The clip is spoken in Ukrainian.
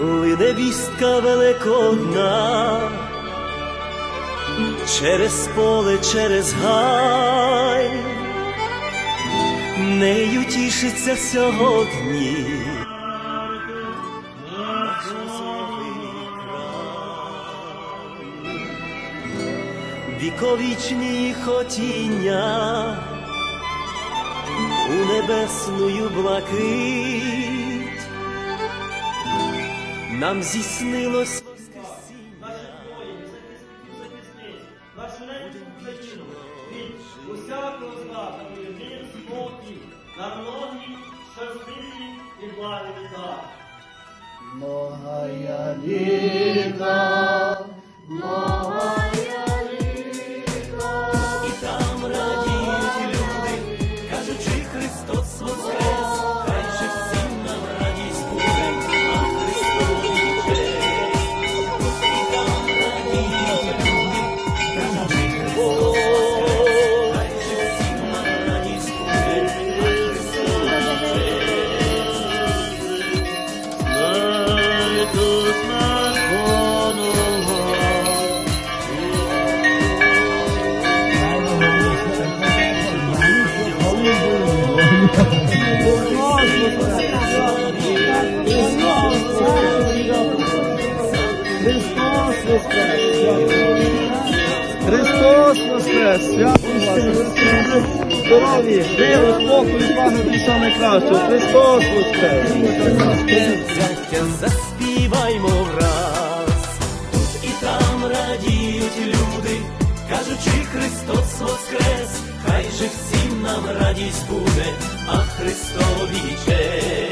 лине вістка великодна, через поле, через гай, нею тішиться сьогодні. Віковічні хотіння у небесную блакить нам зіснилось Нашу неньку Україну від усякого зла, мир, спокій, на многі щасливі і благі літа. Многая літа, Христос Воскрес! Христос Воскрес! Свято вас! Здоров'я, миру, спокою, пам'яті, що найкраще! Христос Воскрес! Заспіваймо враз, тут і там радіють люди, кажучи, Христос воскрес, хай же всім нам радість буде, а Христові честь.